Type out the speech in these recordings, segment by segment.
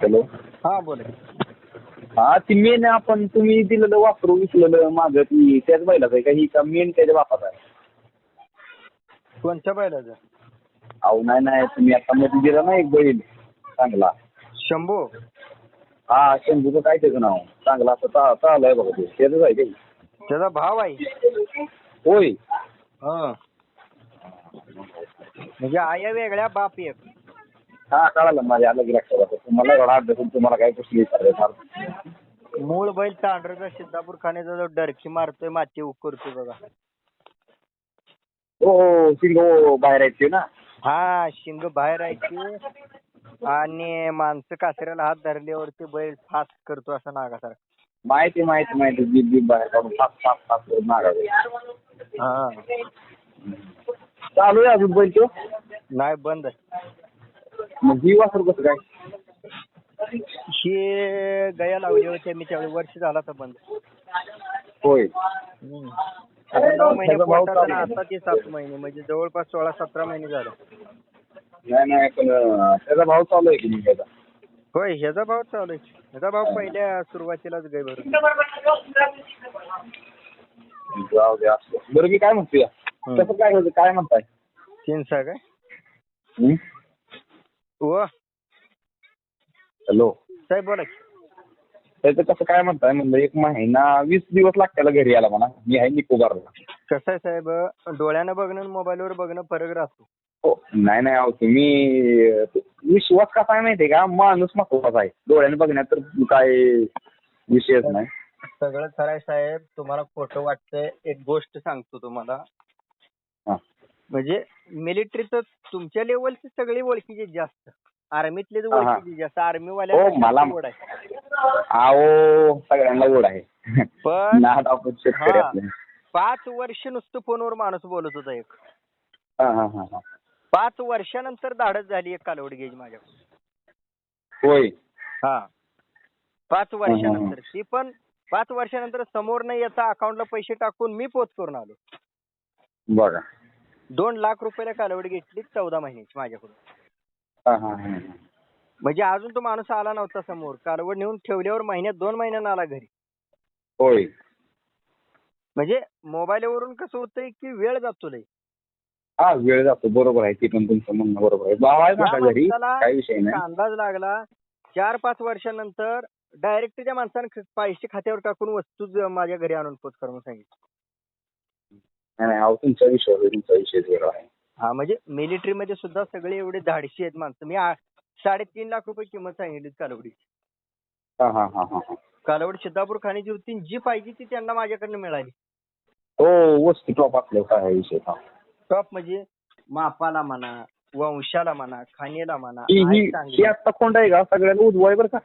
Hello. हा बोला हा ती मेन आपण तुम्ही दिलेलं वापरू विकलेलं माझं ती त्याच बैलाचं आहे का? ही का मेन त्याच्या बापाचा आहे? कोणत्या बैलाचं? अहो नाही नाही तुम्ही आता मध्ये दिला ना एक बैल चांगला. शंभू? हा शंभूचं काय त्याचं नाव? चांगला असं चा चालू आहे बघा ते. त्याचंच आहे काही त्याचा भाव आहे. होय. हा. म्हणजे आया वेगळ्या बाप एक. हा कळालं माझ्या लक्षात आता तुम्हाला एवढा अभ्यास आहे, तुम्हाला काय प्रश्न विचारायचा मूळ बैल तांढऱ्याचा सिद्धापूर खाण्याचा जो डरकी मारतोय माती उकरतोय बघा. हो हो सिंग हो बाहेर आहेत ते ना? हा शिंग बाहेर आहे की आणि माणसं कासऱ्याला हात धरल्यावरती बैल फास करतो असं नागासारखा. माहिती माहिती माहिती बीप बीप बाहेर काढून फास फास फास करून मागावे हा. चालू आहे अजून बैल तो? नाही बंद आहे. मग ही वासरू कसं काय? ही गया लावली होती मी त्यावेळी वर्ष झाला तर बंद. होय. हम्म. आता नऊ महिने त्याचा भाव पोटात चालू. आणि आहे. आता ते सात महिने म्हणजे जवळपास सोळा सतरा महिने झाले. नाही नाही पण अं, त्याचा भाव चालू आहे की नाही त्याचा? होय ह्याचा भाव चालू आहे. ह्याचा भाव पहिल्या सुरुवातीलाच गै भरून जाऊ द्या. बरं मी काय म्हणतोय? हम्म. कसं काय होतं? काय म्हणताय? तीन सहा काय? हं? हॅलो. साहेब बोला की. त्याचं कसं काय म्हणताय म्हणलं एक महिना वीस दिवस लागत्याला घरी यायला म्हणा. मी आहे निकोबारला कसं आहे साहेब डोळ्यानं बघणं आणि मोबाईलवर बघणं फरक राहतो. हो नाही नाही अहो तुम्ही अं, विश्वास कसा आहे माहितीये का? माणूस महत्त्वाचा आहे. डोळ्याने बघण्यात तर काय विषयच नाही. सगळं खरं आहे साहेब तुम्हाला खोटं वाटतंय एक गोष्ट सांगतो तुम्हाला. म्हणजे मिलिटरीचं तुमच्या लेवलची सगळी ओळखीची जास्त. आर्मीतले हा. ओळखीची जास्त. आर्मी वाल्या मला आहे. अहो सगळ्यांना गोड आहे. पण हा. पाच वर्ष नुसतं फोनवर माणूस बोलत होता एक. पाच वर्षानंतर धाडस झाली एक कालवड गेज माझ्याकडून. होय. हा. पाच वर्षानंतर. ती पण पाच वर्षानंतर समोर न येता अकाउंटला पैसे टाकून मी पोच करून आलो. बघा. दोन लाख रुपयाला कालवड घेतली चौदा महिन्याची माझ्याकडून. हा हा हा. हा. म्हणजे अजून तो माणूस आला नव्हता समोर. कालवड नेऊन ठेवल्यावर महिन्यात दोन महिन्यानं आला घरी. होय. म्हणजे मोबाईलवरून कसं होतंय की वेळ जातो लय हा वेळ जातो. बरोबर आहे. ती पण तुमचं म्हणणं बरोबर आहे. भाव आहे त्या माझ्या घरी. माणसाला काही विषय नाही. अंदाज लागला चार पाच वर्षानंतर डायरेक्ट त्या माणसानं ख- पैसे खात्यावर टाकून वस्तू ज- माझ्या घरी आणून पोच कर म्हणून सांगितलं. नाही नाही अहो तुमचा विश्वास आहे तुमचा विषय वेगळा आहे. हा म्हणजे मिलिटरी मध्ये सुद्धा सगळे एवढे धाडशी आहेत माणसं. मी आ- साडेतीन लाख रुपये किंमत सांगितली कालवडी हा हा हा हा हा. कालवड सिद्धापूर खाण्याची होती जी पाहिजे ती त्यांना माझ्याकडनं मिळाली. हो वस्तू टॉप असल्यावर काय आहे विषय हा टॉप म्हणजे मापाला म्हणा वंशाला म्हणा खाण्याला म्हणा ही ही चांगली. ही आत्ता कोंड आहे का सगळ्यांना? उजवा आहे बरं का.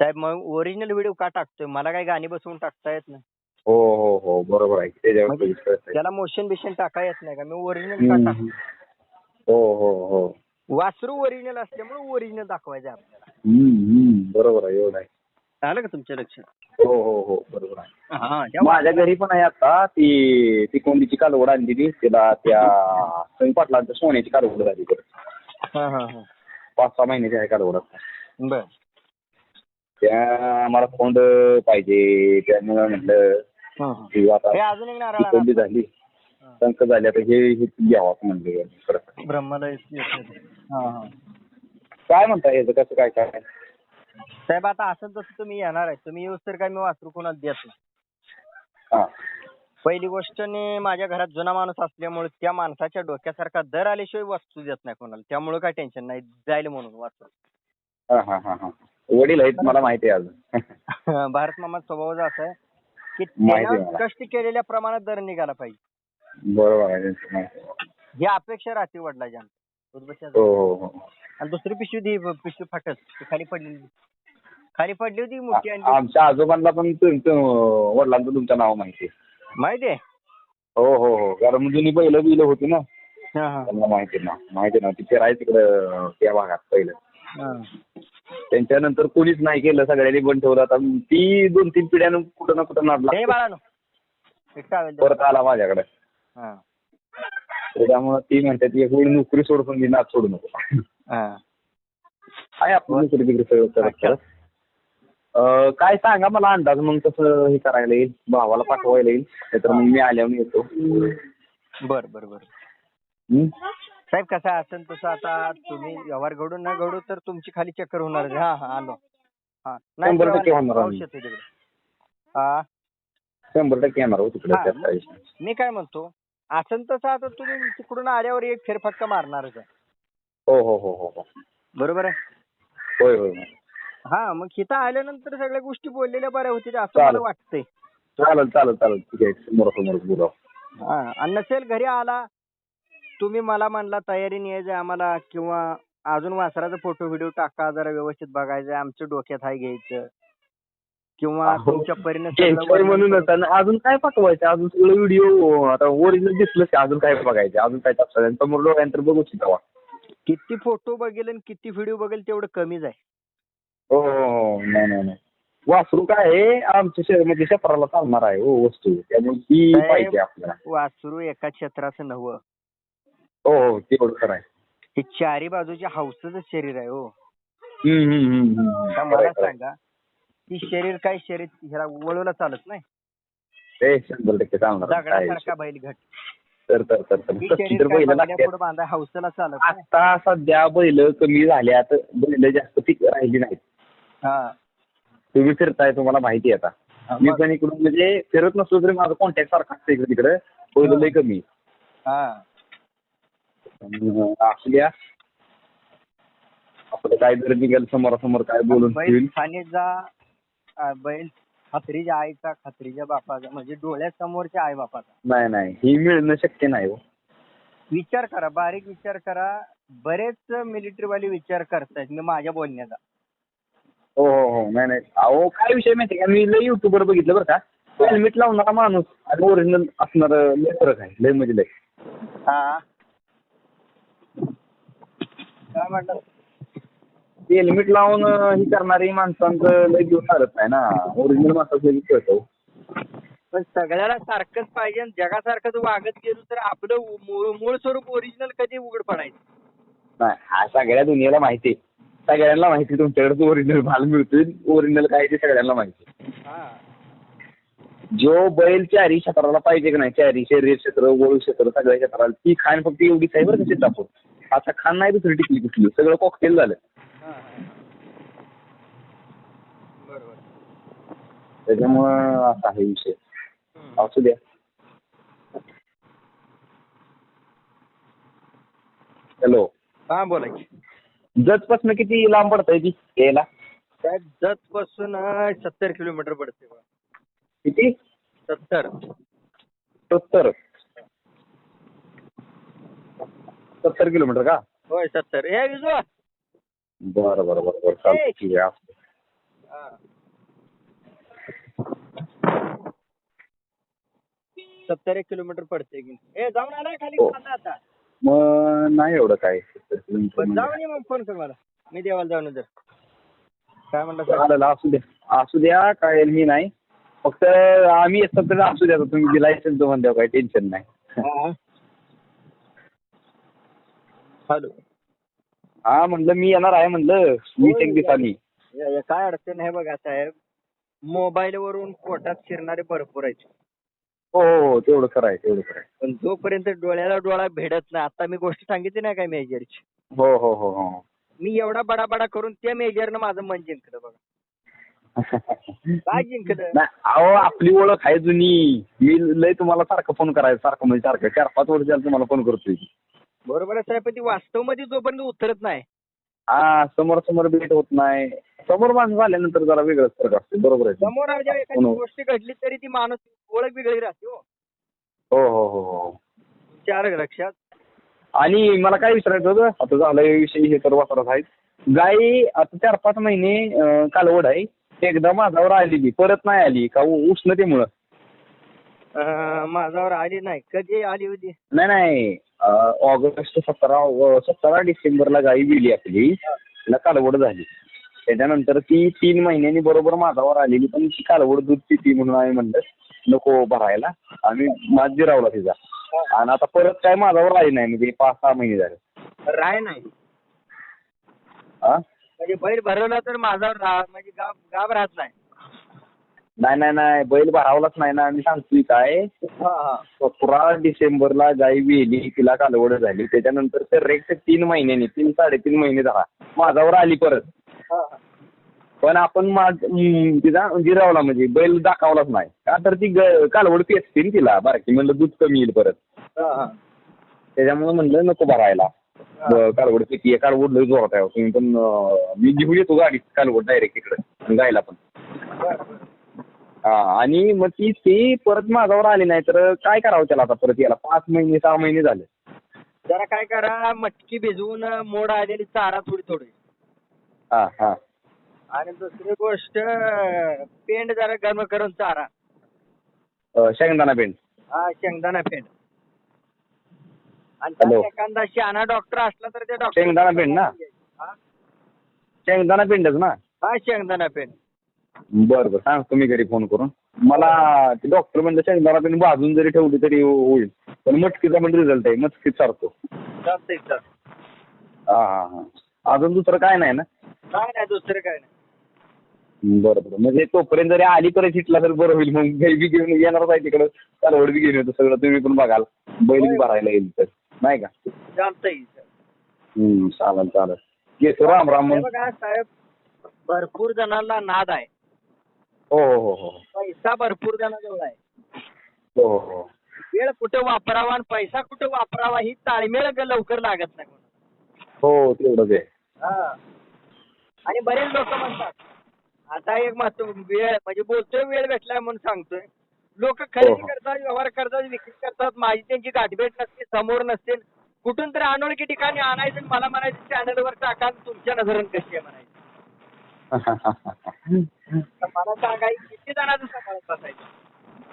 साहेब मग ओरिजिनल व्हिडिओ का टाकतोय? मला काही गाणी बसवून टाकता येत नाही. हो हो हो. बरोबर आहे. त्याच्यावर म्हणजे विश्वास आहे. त्याला मोशन बिशन टाका येत नाही का? मी ओरिजिनल का हम्म. टाकतो हो हो हो. वासरू ओरिजिनल असल्यामुळे ओरिजिनल दाखवायचं आपल्याला. हम्म, हम्म. बरोबर आहे एवढं आहे. आलं का तुमच्या लक्षात? हो हो हो. बरोबर आहे. हा त्या माझ्या घरी पण आहे आता. ती ती कोंडीची कालवड आणली ती त्याला त्या पाटलांच्या सोन्याची कालवड झाली बरं. हा हा हा. पाच सहा महिन्याची आहे कालवड आता. बर. त्या मला कोंड पाहिजे. त्यामुळे म्हटलं. की आता अजून एक झाली. संक झाली आता हे हे घ्यावं असं म्हणलं परत. ब्रह्माला हा हा. काय म्हणता याचं कसं काय काय? साहेब आता असं तसं तुम्ही येणार आहे तुम्ही येऊस तर काय मी वासरू कोणाला देत नाही. हा. पहिली गोष्ट ने माझ्या घरात जुना माणूस असल्यामुळे त्या माणसाच्या डोक्यासारखा दर आल्याशिवाय वस्तू देत नाही कोणाला. त्यामुळे काय टेन्शन नाही. जाईल म्हणून वासरू हा हा हा हा. वडील आहेत मला माहिती आहे अजून. भारत मामा स्वभाव असा आहे की माहिती आहे त्यानं मला. कष्ट केलेल्या प्रमाणात दर निघाला पाहिजे. बरोबर आहे माहिती आहे. ही अपेक्षा राहते वडिलांच्या. हो हो हो. आणि दुसरी पिशवी दी पिशवी फाटत ती खाली पडलेली खाली पडली होती मोठी आ- आणि आमच्या आजोबांना पण तुमचं वडिलांचं तुमचं नाव माहिती आहे. माहिती आहे? हो हो हो. कारण जुनी पहिलं बिलं होती ना. हा, हा, त्यांना माहिती ना. माहिती ना तिथे राहायचं तिकडं त्या भागात पहिलं. हा. त्यांच्यानंतर कोणीच नाही केलं सगळ्यांनी बंद ठेवलं आता ती दोन तीन पिढ्यानं कुठं ना कुठं हे लागतो. बाळानो एक towel दे. परत आला माझ्याकडे हा. त्याच्यामुळे ती म्हणते ती एक वेळ नोकरी सोडून मी नाद सोडू नको हा. आहे आपण नोकरी बिकरी सगळं करत अच्छा. करत. अं, काय सांगा मला अंदाज मग कसं हे करायला येईल भावाला पाठवायला येईल नाहीतर मग मी आल्यावर येतो बर बर बर हं? साहेब कसं असेल तसं आता तुम्ही व्यवहार घडू न घडू तर तुमची खाली चक्कर होणार हा हा आलो. हा शंभर टक्के होणार तिकडे हा. शंभर टक्के येणार हो तिकडे हा, नाही. मी काय म्हणतो असेल तसं आता तुम्ही तिकडून आल्यावर एक फेरफटका मारणारच आहे. हो हो हो हो हो. बरोबर आहे? होय होय होय. हा मग इथं आल्यानंतर सगळ्या गोष्टी बोललेल्या बऱ्या होतील असं चालेल. मला वाटतंय. चालेल चालेल चालेल. ठीक आहे समोर समोर बोला हा आणि नसेल घरी आला तुम्ही मला म्हणला तयारीने यायचं आम्हाला किंवा अजून वासराचा फोटो व्हिडिओ टाका जरा व्यवस्थित बघायचं आमच्या डोक्यात हाय घ्यायचं. किंवा तुमच्या परीने म्हणूनच करून- आणि अजून काय पाठवायचं? अजून सगळं व्हिडिओ आता ओरिजिनल दिसलं की अजून काय बघायचं? अजून काय टाकायचं समोर डोळ्यानंतर बघू शिकावा किती फोटो बघेल आणि किती व्हिडिओ बघेल तेवढं कमीच आहे. हो हो हो नाही नाही नाही. वासरू काय आहे? आमच्या शे- म्हणजे शेताला चालणार आहे हो वस्तू. त्यामुळे ती पाहिजे आपल्याला. वासरू एका क्षेत्राचं नव्हं. हो हो तेवढं खरं आहे. हे चारी बाजूच्या हौसच शरीर आहे हो. हम्म, हम्म, हम्म, हम्म. आता मला आहे. सांगा ती शरीर काय शरीर? ह्याला वळवला चालत नाही? ते शंभर टक्के चालणार. काय दगडासारखा बैल घट तर तर तर तर. ती तशी शरीर तर काय बैल बघण्या लागतात. पुढे बांधा हौसला चालत नाही? आता सध्या बैल कमी झाल्यात बैल जास्त पीक राहिली नाहीत. हा. तुम्ही फिरताय तुम्हाला माहिती आहे आता. मी पण इकडून म्हणजे फिरत नसलो तरी माझा कॉन्टॅक्ट सारखा असतं इकडे तिकडे. बैल लय कमी. हा. असल्या. आपलं काय जर निघेल समोरासमोर काय बोलून बैल होईल खाणीचा अं, बैल खात्रीच्या आईचा खात्रीच्या बापाचा म्हणजे डोळ्यासमोरच्या आई बापाचा नाही नाही. ही मिळणं शक्य नाही हो. विचार करा बारीक विचार करा. बरेच मिलिटरीवाले विचार करतायत मी माझ्या बोलण्याचा. हो हो हो. नाही नाही. अहो काय विषय माहिती का? मी लय युट्यूबवर बघितलं बरं का. हेल्मेट लावणारा माणूस आणि ओरिजिनल असणार लय फरक आहे लय म्हणजे लय. हा. काय म्हणलं हेल्मेट लावून ही करणारी माणसांचं लय दिवस चालत नाही ना. ओरिजिनल माणसाचं लगेच कळतं पण सगळ्याला सारखंच पाहिजे आणि जगासारखंच वागत गेलो तर आपलं मूळ मूळ स्वरूप ओरिजिनल कधी उघड पडायचं? नाही हा सगळ्या दुनियेला माहिती आहे. सगळ्यांना माहिती आहे तुमच्याकडे ओरिजिनल माल मिळतोय. ओरिजिनल काय ते सगळ्यांना माहिती आहे. हा. जो बैल चारी क्षेत्राला पाहिजे की नाही चारी शरीर क्षेत्र गोळ क्षेत्र सगळ्या क्षेत्राला ती खाण फक्त एवढीच आहे बरं का सिद्धापूर आता खाण नाही दुसरी टिकली कुठली सगळं कॉकटेल झालं. त्याच्यामुळं असा आहे विषय. असू द्या. हॅलो हा बोला की. जतपासून किती लांब पडतंय ती यायला? साहेब जत पासून सत्तर किलोमीटर पडते. किती? सत्तर. सत्तर. सत्तर किलोमीटर का? होय सत्तर. हे विजू! बरं बरं बरं बरं. चालतं ठीक आहे असू. दे. हा. सत्तर एक किलोमीटर पडते की ए जाऊन आला खाली हो. आता आता. मग नाही एवढं काय. सत्तर किलोमीटर पण म्हणजे. जाऊन ये मग फोन कर मला. मी देवाला जाऊन येतो. काय म्हणलं? चालेल असू द्या असू द्या काय मी नाही. फक्त आम्ही तर असू द्या तुम्ही लायसन्स दोन द्या काय टेन्शन नाही. हा. हॅलो. हा म्हणलं मी येणार आहे म्हणलं वीस एक दिवसांनी काय अडचण आहे बघा साहेब. मोबाईल वरून पोटात शिरणारे भरपूर आहेत. हो हो हो तेवढं खरं आहे तेवढं खरं आहे. पण जोपर्यंत डोळ्याला डोळा भेटत नाही आता मी गोष्ट सांगितली नाही काय मेजरची हो हो हो हो. मी एवढा बडा बडा करून त्या मेजरनं माझं मन जिंकलं बघा. काय जिंकलं? अहो आपली ओळख आहे जुनी. मी लय तुम्हाला सारखं फोन करायचं सारखं म्हणजे सारखं. चार पाच वर्ष झालं तुम्हाला फोन करतोय. बरोबर आहे साहेब पण ती वास्तवमध्ये जोपर्यंत उतरत नाही. हा समोर समोर भेट होत नाही. समोर माणसं झाल्यानंतर जरा वेगळंच फरक असतो. बरोबर आहे. समोर आज एखादी हो. गोष्ट घडली तरी ती माणूस ओळख वेगळी राहते हो. हो हो हो हो. चार लक्षात. आणि मला काय विचारायचं होतं आता झालंय विषय हे तर वापरत आहेत. गाई आता चार पाच महिने कालवड आहे. एकदा माझ्यावर आलेली परत नाही आली का उ- उष्णतेमुळं? अं, माझ्यावर आली नाही. कधी आली होती? नाही नाही. अं, ऑगस्ट सतरा अं, सतरा डिसेंबरला गाई गेली आपली. तिला कालवड झाली. त्याच्यानंतर ती तीन महिन्यांनी बरोबर माझ्यावर आलेली पण ती कालवड दूध पिती म्हणून आम्ही म्हणलं नको भरायला. आम्ही माझ जिरावला तिचा. आणि आता परत काय माझ्यावर आली नाही म्हणजे पाच सहा महिने झाले. राय नाही. हा म्हणजे बैल भरवला तर माझा रा- म्हणजे गाव गाव राहत नाही. नाही नाही नाही. बैल भरावलाच नाही ना. मी सांगतोय काय? हा हा. सतरा डिसेंबरला गाई वेली तिला कालवड झाली. त्याच्यानंतर तर रेक्ट तीन महिन्यांनी तीन साडेतीन महिने झाला. माझ्यावर आली परत. हा, हा. पण आपण माझ हम्म, तिचा जिरावला म्हणजे बैल दाखवलाच नाही. का तर ती ग- कालवड पेचते ना तिला. बारकी म्हणलं दूध कमी येईल परत. हा, हा. त्याच्यामुळे म्हणलं नको भरायला. कालवड किती आहे कालवड लई जोरात आहे. तुम्ही पण मी घेऊन येतो गाडी कालवड डायरेक्ट इकडे गायला पण. हा आणि मग ती ती परत माझ्यावर आली नाही तर काय करावं त्याला आता परत याला पाच महिने सहा महिने झाले. जरा काय करा मटकी भिजवून मोड आलेली चारा थोडी थोडी. हा हा. आणि दुसरी गोष्ट पेंड जरा गरम करून चारा. शेंगदाणा पेंड. हा शेंगदाणा पेंड. आणि एखादा शहाणा डॉक्टर असला तर डॉक्टर शेंगदाणा पेंड ना? शेंगदाणा पेंडच ना? हा शेंगदाणा पेंड बरं बरं. सांगतो मी घरी फोन करून. मला ते डॉक्टर म्हणलं शेंगदाणा पेंड भाजून जरी ठेवली तरी हो- होईल. पण मटकीचा पण रिझल्ट आहे. मटकीत चालतंय चालतंय. हा हा हा. अजून दुसरं काय नाही ना? काय नाही दुसरं काय नाही. बरं बरं. म्हणजे तोपर्यंत जरी आली परत हिटला तर बरं होईल. मग गाई बी घेऊन येणारच आहे तिकडं. कालवड बी घेऊन येतो सगळं. तुम्ही पण बघाल. बैल बी भरायला येईल तर. नाही का? चालतंय हम्म चालेल चालेल. येतो राम राम हे बघा साहेब भरपूर जणांना नाद आहे. हो हो हो हो. पैसा भरपूर जणांजवळ आहे. हो हो हो. वेळ कुठं वापरावा आणि पैसा कुठं वापरावा ही ताळमेळ ग- लवकर लागत नाही कोणाला. हो तेवढंच आहे. हा. आणि बरेच लोक म्हणतात आता एक महत्त्व वेळ म्हणजे बोलतोय वेळ भेटलाय म्हणून सांगतोय. लोक खरेदी हो. करतात व्यवहार करतात विक्री करतात माझी त्यांची गाठभेट नसते समोर नसते. कुठून तरी अनोळखी ठिकाणी आणायचं आणि मला म्हणायचं चॅनलवर टाका तुमच्या नजरेन कशी आहे? म्हणायचं. मला सांगा ही किती जणांचं बसायचं?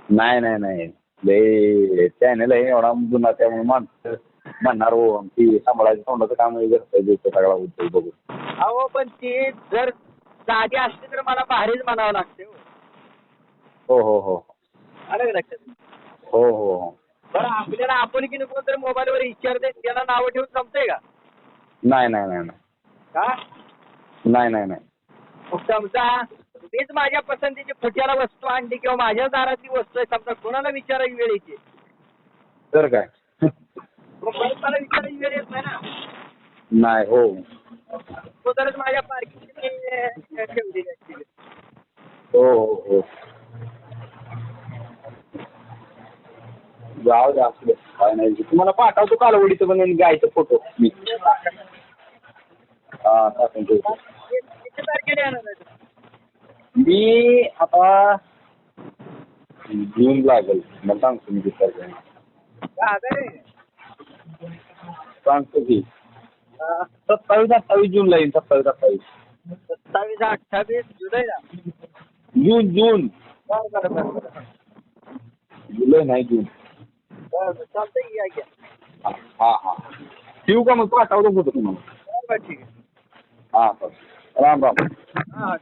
नाही नाही नाही. लय चॅनल आहे एवढा जुना त्यामुळे माणसं म्हणणार हो ती सांभाळायचं तोंडाचं काम वगैरे सगळा उद्योग बघून. अहो पण ती जर साधी असली तर मला भारीच म्हणावं लागते हो. हो हो हो. आलं का लक्षात? हो हो. हो बरं आपल्याला आपण की कोणतरी मोबाईलवर विचारते त्याला नावं ठेवून जमतंय का? नाही नाही नाही नाही. का? नाही नाही नाही. मग समजा मीच माझ्या पसंतीची फुट्याला वस्तू आणली किंवा माझ्या दारातली वस्तू आहे समजा कोणाला विचारायची वेळ येते तर काय? मग परत मला विचारायची वेळ येत नाही ना. नाही हो तो तरच माझ्या पार्किंग ठेवलेली असते हो हो हो जाऊ द्या असू द्या. काय नाही तुम्हाला पाठवतो कालवडीचं पण आणि गायचं फोटो मी हा टाकून ठेवतो मी आता जून लागेल मग सांगतो मी किती तारखेला. आहे? सांगतो की. सत्तावीस अठ्ठावीस जूनला येईल सत्तावीस अठ्ठावीस सत्तावीस अठ्ठावीस जुलैला जून जून जुलै नाही जून या घ्या हा हा हा ठेवू का मग? पाठवतो फोटो तुम्हाला. बरं ठीक आहे. हा बरं. राम राम. हा